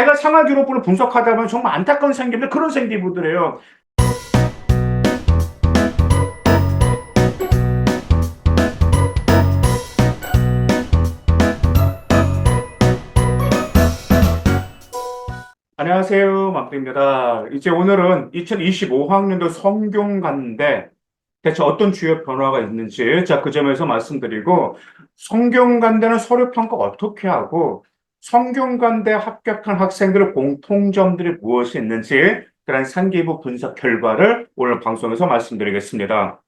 제가 기록부를 분석하다 보면 정말 안타까운 생기인데 그런 생기부들이에요. 안녕하세요. 막대입니다. 이제 오늘은 2025학년도 성경관대 대체 어떤 주요 변화가 있는지 자, 그 점에서 말씀드리고 성경관대는 서류 평가 어떻게 하고 성균관대 합격한 학생들의 공통점들이 무엇이 있는지 그런 상기부 분석 결과를 오늘 방송에서 말씀드리겠습니다.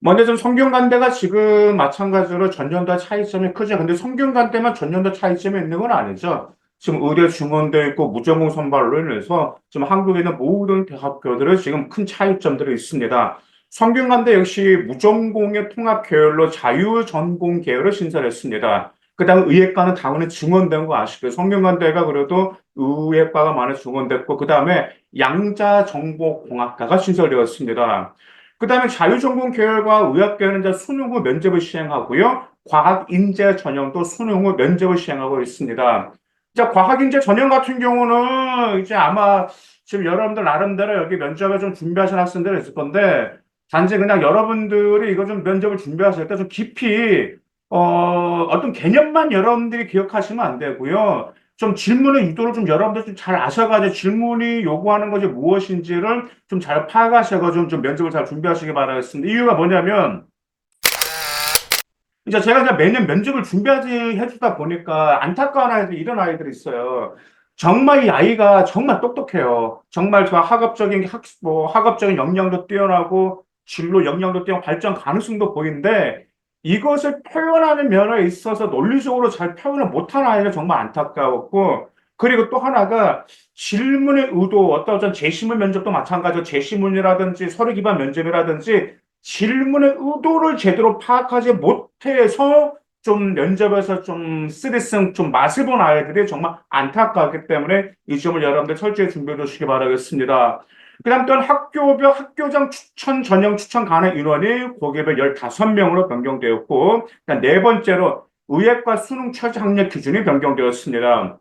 먼저 좀 성균관대가 지금 마찬가지로 전년도 차이점이 크죠. 근데 성균관대만 전년도 차이점이 있는 건 아니죠. 지금 의대 중원도 있고 무전공 선발로 인해서 지금 한국에 있는 모든 대학교들은 지금 큰 차이점들이 있습니다. 성균관대 역시 무전공의 통합 계열로 자유 전공 계열을 신설했습니다. 그 다음에 의예과는 당연히 증원된 거 아시죠? 성균관대가 그래도 의예과가 많이 증원됐고, 그 다음에 양자정보공학과가 신설되었습니다. 그 다음에 자유전공 계열과 의학계는 이제 수능 후 면접을 시행하고요. 과학인재 전형도 수능 후 면접을 시행하고 있습니다. 자, 과학인재 전형 같은 경우는 이제 아마 지금 여러분들 나름대로 여기 면접을 좀 준비하신 학생들이 있을 건데, 단지 그냥 여러분들이 이거 좀 면접을 준비하실 때 좀 깊이 어, 어떤 개념만 여러분들이 기억하시면 안 되고요. 좀 질문의 유도를 좀 여러분들 좀 잘 아셔가지고 질문이 요구하는 것이 무엇인지를 좀 잘 파악하셔가지고 좀 면접을 잘 준비하시기 바라겠습니다. 이유가 뭐냐면, 이제 제가 이제 매년 면접을 준비하지 해주다 보니까 안타까운 아이들, 이런 아이들이 있어요. 정말 이 아이가 정말 똑똑해요. 정말 저 학업적인 학, 뭐 학업적인 역량도 뛰어나고 진로 역량도 뛰어나고 발전 가능성도 보이는데 이것을 표현하는 면에 있어서 논리적으로 잘 표현을 못하는 아이가 정말 안타까웠고, 그리고 또 하나가 질문의 의도, 어떤 제시문 면접도 마찬가지로 제시문이라든지 서류 기반 면접이라든지 질문의 의도를 제대로 파악하지 못해서 좀 면접에서 좀 쓰리승, 좀 맛을 본 아이들이 정말 안타깝기 때문에 이 점을 여러분들 철저히 준비해 주시기 바라겠습니다. 그 다음 또한 학교별 학교장 추천 전형 추천 가능 인원이 고개별 15명으로 변경되었고, 네 번째로 의예과 수능 최저 학력 기준이 변경되었습니다.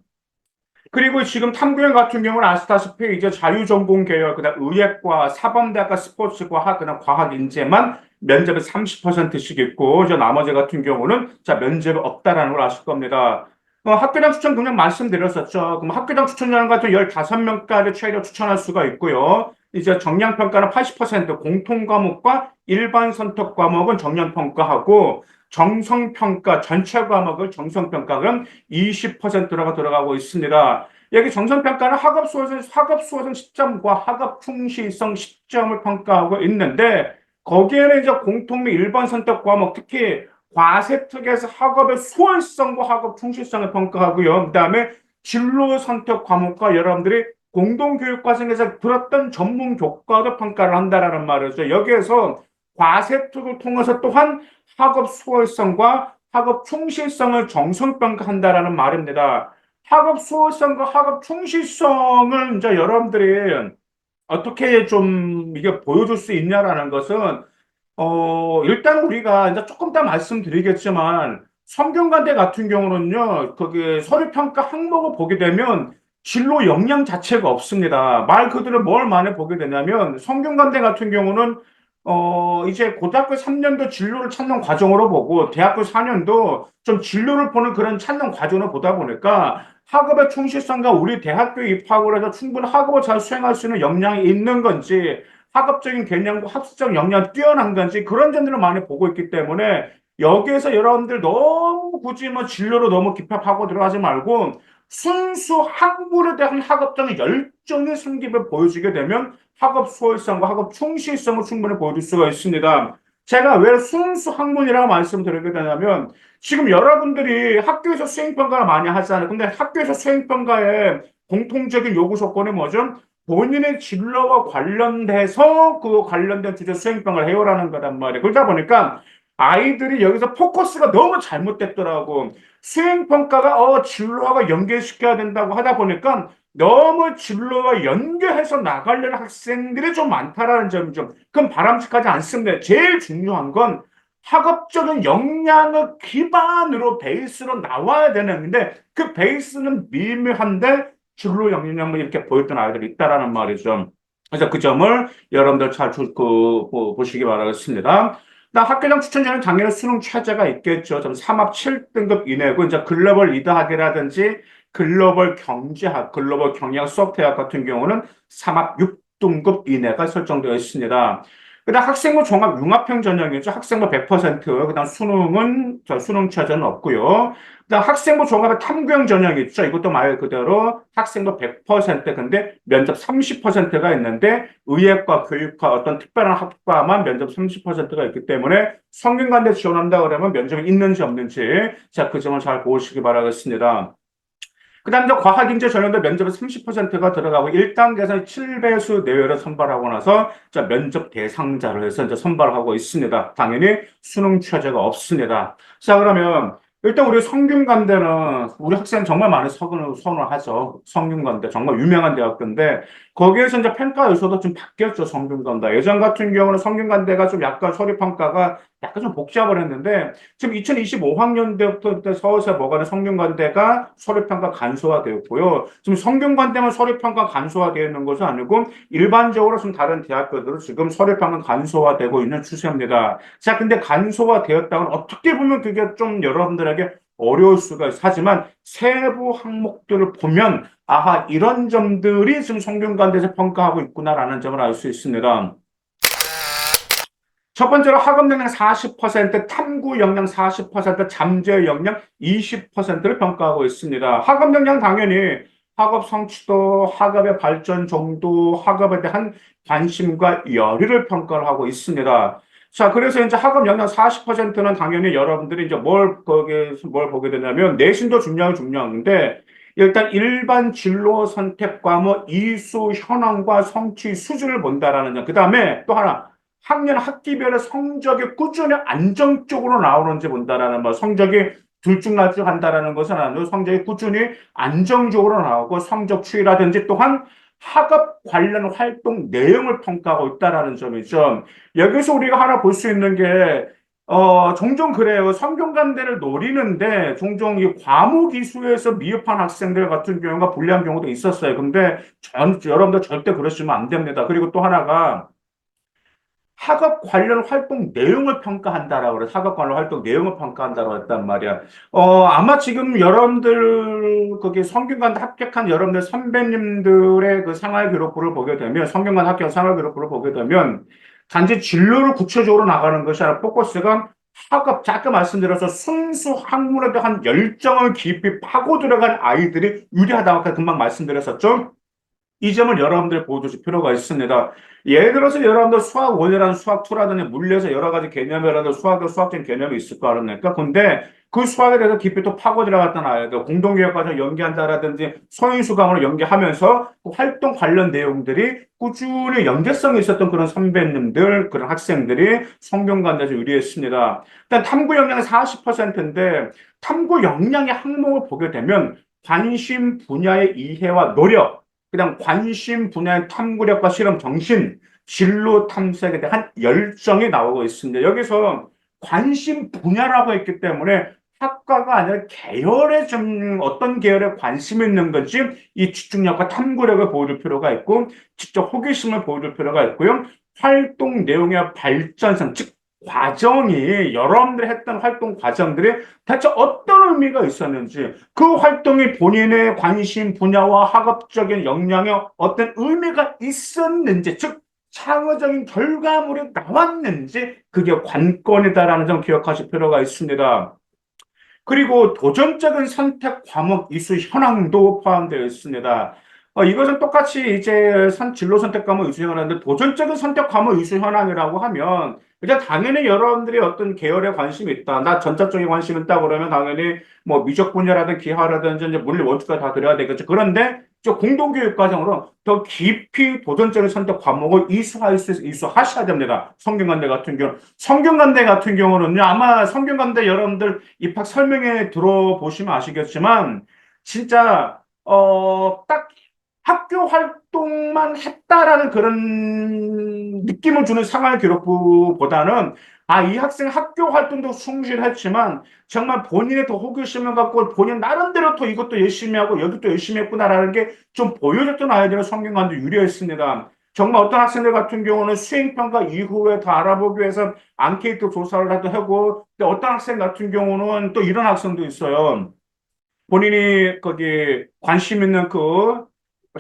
그리고 지금 탐구형 같은 경우는 아시다시피 이제 자유전공 계열, 그 다음 의예과, 사범대학과 스포츠과, 그 다음 과학인재만 면접에 30%씩 있고, 저 나머지 같은 경우는 자, 면접이 없다라는 걸 아실 겁니다. 어, 학교장 추천 그냥 말씀드렸었죠. 그럼 학교장 추천자는 같은 15명까지 최대 추천할 수가 있고요. 이제 정량평가는 80% 공통과목과 일반 선택 과목은 정량평가하고 정성평가 전체 과목을 정성평가는 20%라고 들어가고 있습니다. 여기 정성평가는 학업 수호생, 학업 수호생 시점과 학업 충실성 시점을 평가하고 있는데 거기에는 이제 공통 및 일반 선택 과목 특히 과세 특에서 학업의 수월성과 학업 충실성을 평가하고요. 그 다음에 진로 선택 과목과 여러분들이 공동교육 과정에서 들었던 전문 교과도 평가를 한다라는 말이죠. 여기에서 과세특을 통해서 또한 학업 수월성과 학업 충실성을 정성 평가한다라는 말입니다. 학업 수월성과 학업 충실성을 이제 여러분들이 어떻게 좀 이게 보여줄 수 있냐라는 것은 어, 일단 우리가 이제 조금 더 말씀드리겠지만, 성균관대 같은 경우는요, 거기 서류평가 항목을 보게 되면 진로 역량 자체가 없습니다. 말 그대로 뭘 많이 보게 되냐면, 성균관대 같은 경우는 어, 이제 고등학교 3년도 진로를 찾는 과정으로 보고, 대학교 4년도 좀 진로를 보는 그런 찾는 과정을 보다 보니까, 학업의 충실성과 우리 대학교 입학을 해서 충분히 학업을 잘 수행할 수 있는 역량이 있는 건지, 학업적인 개념과 학습적 역량이 뛰어난 건지 그런 점들을 많이 보고 있기 때문에 여기에서 여러분들 너무 굳이 뭐 진로로 너무 깊합하고 들어가지 말고 순수 학문에 대한 학업적인 열정의 승기를 보여주게 되면 학업 수월성과 학업 충실성을 충분히 보여줄 수가 있습니다. 제가 왜 순수 학문이라고 말씀드리게 되냐면 지금 여러분들이 학교에서 수행평가를 많이 하잖아요. 근데 학교에서 수행평가의 공통적인 요구 조건이 뭐죠? 본인의 진로와 관련돼서 그 관련된 주제 수행평을 해오라는 거란 말이에요. 그러다 보니까 아이들이 여기서 포커스가 너무 잘못됐더라고. 수행평가가 어, 진로와 연계시켜야 된다고 하다 보니까 너무 진로와 연계해서 나가려는 학생들이 좀 많다라는 점이 좀, 그건 바람직하지 않습니다. 제일 중요한 건 학업적인 역량을 기반으로 베이스로 나와야 되는데 그 베이스는 미묘한데 진로 역량을 이렇게 보였던 아이들이 있다라는 말이죠. 그래서 그 점을 여러분들 잘 주, 그, 보- 보시기 바라겠습니다. 나 학교장 추천자는 당연히 수능 최저가 있겠죠. 좀 3합 7등급 이내고 이제 글로벌 리더학이라든지 글로벌 경제학, 글로벌 경영학 소프트웨어 같은 경우는 3합 6등급 이내가 설정되어 있습니다. 그다음 학생부 종합 융합형 전형이죠. 학생부 100%, 그다음 수능은 저 수능 최저는 없고요. 그다음 학생부 종합의 탐구형 전형이 있죠. 이것도 말 그대로 학생부 100% 근데 면접 30%가 있는데 의예과, 교육과 어떤 특별한 학과만 면접 30%가 있기 때문에 성균관대 지원한다 그러면 면접이 있는지 없는지 자, 그 점을 잘 보시기 바라겠습니다. 그 다음 이제 과학인재 전형도 면접에 30%가 들어가고 1단계에서 7배수 내외를 선발하고 나서 자, 면접 대상자를 해서 이제 선발하고 있습니다. 당연히 수능 최저가 없습니다. 자, 그러면 일단 우리 성균관대는 우리 학생 정말 많이 선을, 선을 하죠. 성균관대 정말 유명한 대학교인데 거기에서 이제 평가 요소도 좀 바뀌었죠. 성균관대. 예전 같은 경우는 성균관대가 좀 약간 서류 평가가 약간 좀 복잡을 했는데 지금 2025학년도부터 서울시 뭐가는 성균관대가 서류 평가 간소화되었고요. 지금 성균관대만 서류 평가 간소화되어 있는 것은 아니고 일반적으로 좀 다른 대학교들은 지금 서류 평가 간소화되고 있는 추세입니다. 자, 근데 간소화되었다고는 어떻게 보면 그게 좀 여러분들 에게 어려울 수가 있어. 하지만 세부 항목들을 보면 아하 이런 점들이 지금 성균관대에서 평가하고 있구나라는 점을 알 수 있습니다. 첫 번째로 학업 역량 40%, 탐구 역량 40%, 잠재 역량 20%를 평가하고 있습니다. 학업 역량 당연히 학업 성취도, 학업의 발전 정도, 학업에 대한 관심과 열의를 평가를 하고 있습니다. 자, 그래서 이제 학업 역량 40%는 당연히 여러분들이 이제 뭘, 거기에서 뭘 보게 되냐면, 내신도 중요하고 중요한데, 일단 일반 진로 선택 과목 이수 현황과 성취 수준을 본다라는 점. 그 다음에 또 하나, 학년 학기별의 성적이 꾸준히 안정적으로 나오는지 본다라는 말. 성적이 들쭉날쭉 한다라는 것은 아니고 성적이 꾸준히 안정적으로 나오고 성적 추이라든지 또한 학업 관련 활동 내용을 평가하고 있다라는 점이죠. 여기서 우리가 하나 볼 수 있는 게 어, 종종 그래요. 성균관대를 노리는데 종종 이 과목 이수에서 미흡한 학생들 같은 경우가 불리한 경우도 있었어요. 근데 전, 여러분들 절대 그러시면 안 됩니다. 그리고 또 하나가 학업 관련 활동 내용을 평가한다라고 그래. 학업 관련 활동 내용을 평가한다고 했단 말이야. 어, 아마 지금 여러분들, 거기 성균관 합격한 여러분들 선배님들의 그 생활 기록부를 보게 되면, 성균관 합격 생활 기록부를 보게 되면, 단지 진로를 구체적으로 나가는 것이 아니라 포커스가 학업, 아까 말씀드려서 순수 학문에 대한 열정을 깊이 파고 들어간 아이들이 유리하다고 금방 말씀드렸었죠? 이 점을 여러분들 보여주실 필요가 있습니다. 예를 들어서 여러분들 수학 1이라는 수학 2라든지 물리에서 여러 가지 개념이라도 수학의 수학적인 개념이 있을 거 아닙니까? 근데 그 수학에 대해서 깊이 또 파고 들어갔던 아이들, 공동교육 과정 연계한다라든지 소인수강으로 연계하면서 그 활동 관련 내용들이 꾸준히 연계성이 있었던 그런 선배님들, 그런 학생들이 성균관대에서 유리했습니다. 일단 탐구 역량이 40%인데 탐구 역량의 항목을 보게 되면 관심 분야의 이해와 노력, 그다음 관심 분야의 탐구력과 실험 정신, 진로 탐색에 대한 열정이 나오고 있습니다. 여기서 관심 분야라고 했기 때문에 학과가 아니라 계열에 좀 어떤 계열에 관심이 있는 건지 이 집중력과 탐구력을 보여줄 필요가 있고 직접 호기심을 보여줄 필요가 있고요. 활동 내용의 발전성, 즉 과정이 여러분들이 했던 활동 과정들이 대체 어떤 의미가 있었는지 그 활동이 본인의 관심 분야와 학업적인 역량에 어떤 의미가 있었는지 즉 창의적인 결과물이 나왔는지 그게 관건이다라는 점 기억하실 필요가 있습니다. 그리고 도전적인 선택 과목 이수 현황도 포함되어 있습니다. 어, 이것은 똑같이 이제 선, 진로 선택 과목 이수 현황인데 도전적인 선택 과목 이수 현황이라고 하면 이제 당연히 여러분들이 어떤 계열에 관심이 있다. 나 전자 쪽에 관심 있다 그러면 당연히 뭐 미적 분야라든 기하라든지 이제 물리 원칙까지 다 들어야 되겠죠. 그런데 저 공동교육 과정으로 더 깊이 도전적인 선택 과목을 이수할 수, 이수하셔야 됩니다. 성균관대 같은 경우. 성균관대 같은 경우는요, 아마 성균관대 여러분들 입학 설명회 들어보시면 아시겠지만, 진짜, 어, 딱 학교 활동만 했다라는 그런 느낌을 주는 생활 기록부보다는 아, 이 학생 학교 활동도 충실했지만 정말 본인의 더 호기심을 갖고 본인 나름대로 또 이것도 열심히 하고 여기도 열심히 했구나라는 게 좀 보여줬던 아이들은 성균관도 유리했습니다. 정말 어떤 학생들 같은 경우는 수행평가 이후에 더 알아보기 위해서 앙케이트 조사를 하도 하고, 근데 어떤 학생 같은 경우는 또 이런 학생도 있어요. 본인이 거기 관심 있는 그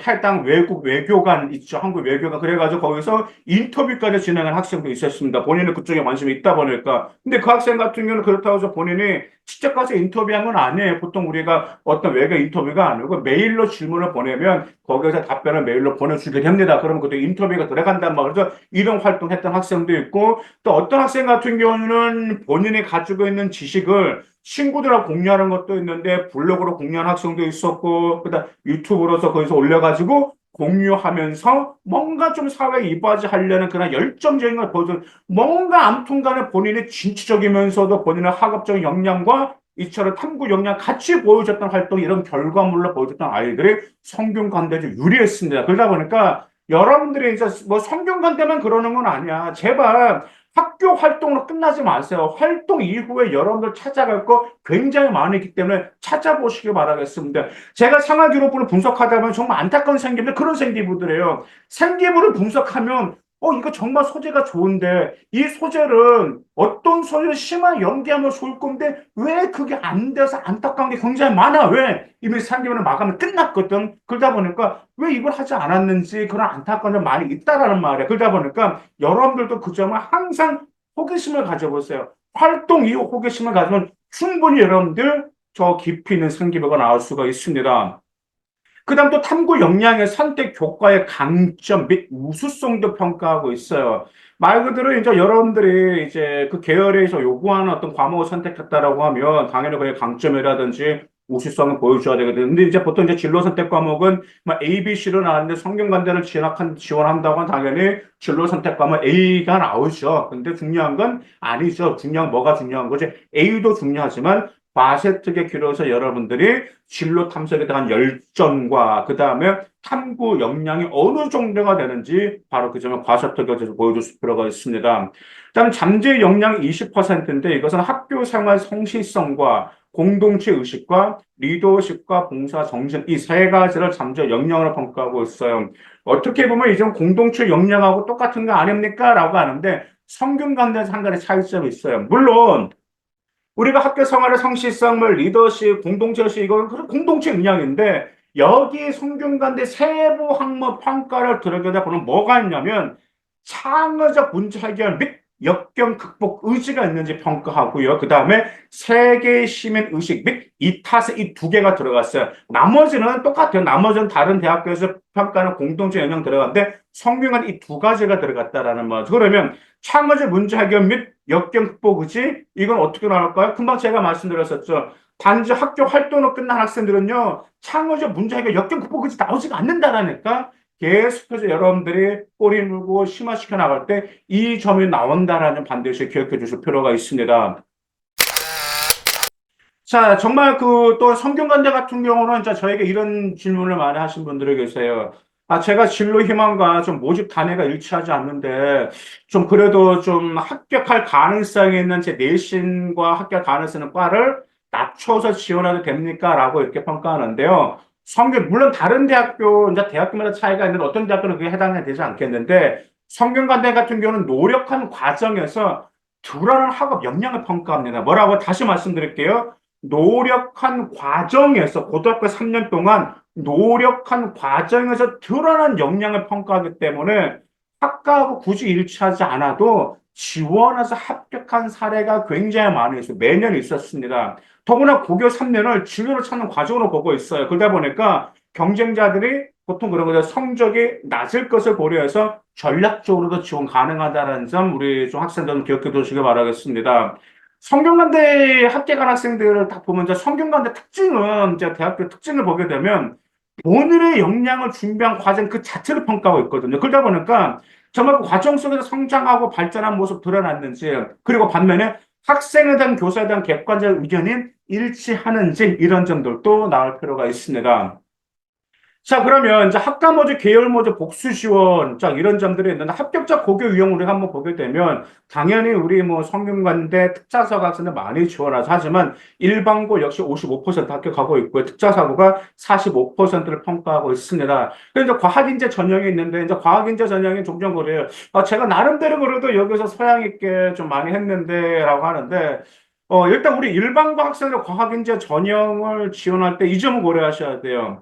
해당 외국 외교관 있죠. 한국 외교관. 그래가지고 거기서 인터뷰까지 진행한 학생도 있었습니다. 본인은 그쪽에 관심이 있다 보니까. 근데 그 학생 같은 경우는 그렇다고 해서 본인이 직접 가서 인터뷰한 건 아니에요. 보통 우리가 어떤 외교 인터뷰가 아니고 메일로 질문을 보내면 거기서 답변을 메일로 보내주게 됩니다. 그러면 그때 인터뷰가 들어간단 말이죠. 이런 활동했던 학생도 있고 또 어떤 학생 같은 경우는 본인이 가지고 있는 지식을 친구들하고 공유하는 것도 있는데 블로그로 공유하는 학생도 있었고 그다음 유튜브로서 거기서 올려가지고 공유하면서 뭔가 좀 사회에 이바지하려는 그런 열정적인 걸 보여준 뭔가 아무튼간에 본인의 진취적이면서도 본인의 학업적인 역량과 이처럼 탐구 역량 같이 보여줬던 활동 이런 결과물로 보여줬던 아이들이 성균관대에 유리했습니다. 그러다 보니까 여러분들이 이제 뭐 성균관대만 그러는 건 아니야. 제발 학교 활동으로 끝나지 마세요. 활동 이후에 여러분들 찾아갈 거 굉장히 많이 기 때문에 찾아보시기 바라겠습니다. 제가 생활기록부를 분석하다 보면 정말 안타까운 생기부들 그런 생기부들이에요. 생기부를 분석하면 어, 이거 정말 소재가 좋은데, 이 소재를 어떤 소재를 심한 연기하면 좋을 건데, 왜 그게 안 돼서 안타까운 게 굉장히 많아? 왜? 이미 3개월은 마감이 끝났거든. 그러다 보니까 왜 이걸 하지 않았는지 그런 안타까운 점 많이 있다라는 말이야. 그러다 보니까 여러분들도 그 점을 항상 호기심을 가져보세요. 활동 이후 호기심을 가지면 충분히 여러분들 저 깊이 있는 생기부가 나올 수가 있습니다. 그 다음 또 탐구 역량의 선택 교과의 강점 및 우수성도 평가하고 있어요. 말 그대로 이제 여러분들이 이제 그 계열에서 요구하는 어떤 과목을 선택했다라고 하면 당연히 그의 강점이라든지 우수성을 보여줘야 되거든요. 근데 이제 보통 이제 진로 선택 과목은 막 A, B, C로 나왔는데 성균관대를 진학한, 지원한다고 하면 당연히 진로 선택 과목 A가 나오죠. 근데 중요한 건 아니죠. 중요한 뭐가 중요한 거지? A도 중요하지만 과세특에 기로서 여러분들이 진로 탐색에 대한 열정과 그 다음에 탐구 역량이 어느 정도가 되는지 바로 그 점을 과세특에서 보여줄 필요가 있습니다. 다음 잠재 역량이 20%인데 이것은 학교 생활 성실성과 공동체 의식과 리더십과 봉사 정신 이 세 가지를 잠재 역량으로 평가하고 있어요. 어떻게 보면 이제 공동체 역량하고 똑같은 거 아닙니까? 라고 하는데 성균관대 상간의 차이점이 있어요. 물론 우리가 학교 생활의 성실성을 리더십, 공동체의식 이건 공동체 역량인데 여기 성균관대 세부 학문 평가를 들어가다 보면 뭐가 있냐면 창의적 문제 해결 및 역경 극복 의지가 있는지 평가하고요. 그 다음에 세계 시민 의식 및 이탓에 이두 개가 들어갔어요. 나머지는 똑같아요. 나머지는 다른 대학교에서 평가하는 공동체 영역 들어갔는데 성균관 이 두 가지가 들어갔다라는 말이죠. 그러면 창의적 문제 해결 및 역경 극복 의지 이건 어떻게 나올까요? 금방 제가 말씀드렸었죠. 단지 학교 활동으로 끝난 학생들은요, 창의적 문제 해결, 역경 극복 의지 나오지가 않는다라니까 계속해서 여러분들이 꼬리 물고 심화시켜 나갈 때 이 점이 나온다라는 반드시 기억해 주실 필요가 있습니다. 자, 정말 그 또 성균관대 같은 경우는 자, 저에게 이런 질문을 많이 하신 분들이 계세요. 아, 제가 진로 희망과 좀 모집 단계가 일치하지 않는데, 좀 그래도 좀 합격할 가능성이 있는 제 내신과 합격 가능성 있는 과를 낮춰서 지원해도 됩니까? 라고 이렇게 평가하는데요. 성균, 물론 다른 대학교, 이제 대학교마다 차이가 있는데 어떤 대학교는 그게 해당이 되지 않겠는데, 성균관대 같은 경우는 노력한 과정에서 드러난 학업 역량을 평가합니다. 뭐라고 다시 말씀드릴게요. 노력한 과정에서 고등학교 3년 동안 노력한 과정에서 드러난 역량을 평가하기 때문에 학과하고 굳이 일치하지 않아도 지원해서 합격한 사례가 굉장히 많이 있어요. 매년 있었습니다. 더구나 고교 3년을 진로를 찾는 과정으로 보고 있어요. 그러다 보니까 경쟁자들이 보통 그런 거죠. 성적이 낮을 것을 고려해서 전략적으로도 지원 가능하다는 점 우리 좀 학생들은 기억해 두시기 바라겠습니다. 성균관대 합격한 학생들을 딱 보면 성균관대 특징은 이제 대학교 특징을 보게 되면 본인의 역량을 준비한 과정 그 자체를 평가하고 있거든요. 그러다 보니까 정말 그 과정 속에서 성장하고 발전한 모습 드러났는지 그리고 반면에 학생에 대한 교사에 대한 객관적 의견이 일치하는지 이런 점들도 나올 필요가 있습니다. 자, 그러면 이제 학과모집, 계열모집, 복수 지원, 자, 이런 점들이 있는데 합격자 고교 유형 우리가 한번 보게 되면 당연히 우리 뭐 성균관대 특자사고 학생들 많이 지원하죠. 하지만 일반고 역시 55% 합격하고 있고요. 특자사고가 45%를 평가하고 있습니다. 이제 과학인재 전형이 있는데 이제 과학인재 전형이 종종 그래요. 아, 제가 나름대로 그래도 여기서 소양 있게 좀 많이 했는데라고 하는데 어, 일단 우리 일반고 학생들 과학인재 전형을 지원할 때 이 점을 고려하셔야 돼요.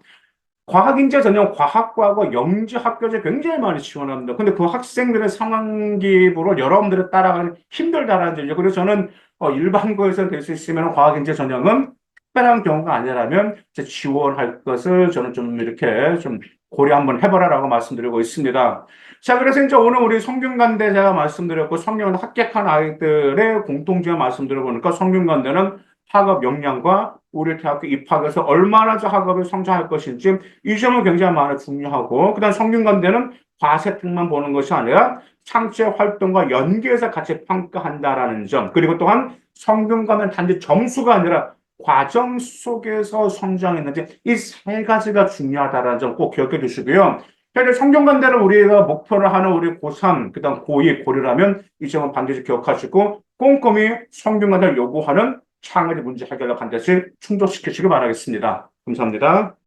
과학인재 전형 과학과하고 영재학교제 굉장히 많이 지원합니다. 근데 그 학생들의 상황기부로 여러분들이 따라가기 힘들다라는 점이죠. 그래서 저는 어, 일반고에서 될 수 있으면 과학인재 전형은 특별한 경우가 아니라면 이제 지원할 것을 저는 좀 이렇게 좀 고려 한번 해보라라고 말씀드리고 있습니다. 자, 그래서 이제 오늘 우리 성균관대 제가 말씀드렸고 성균관 합격한 아이들의 공통점 말씀드려보니까 성균관대는 학업 역량과 우리 대학교 입학해서 얼마나 저 학업을 성장할 것인지 이 점은 굉장히 많이 중요하고 그다음 성균관대는 과세특만 보는 것이 아니라 창체 활동과 연계해서 같이 평가한다라는 점 그리고 또한 성균관은 단지 점수가 아니라 과정 속에서 성장했는지 이 세 가지가 중요하다라는 점 꼭 기억해 두시고요. 현재 성균관대를 우리가 목표를 하는 우리 고3, 그 다음 고2, 고1이라면 이 점은 반드시 기억하시고 꼼꼼히 성균관대를 요구하는 창의적 문제 해결을 반드시 충족시키시기 바라겠습니다. 감사합니다.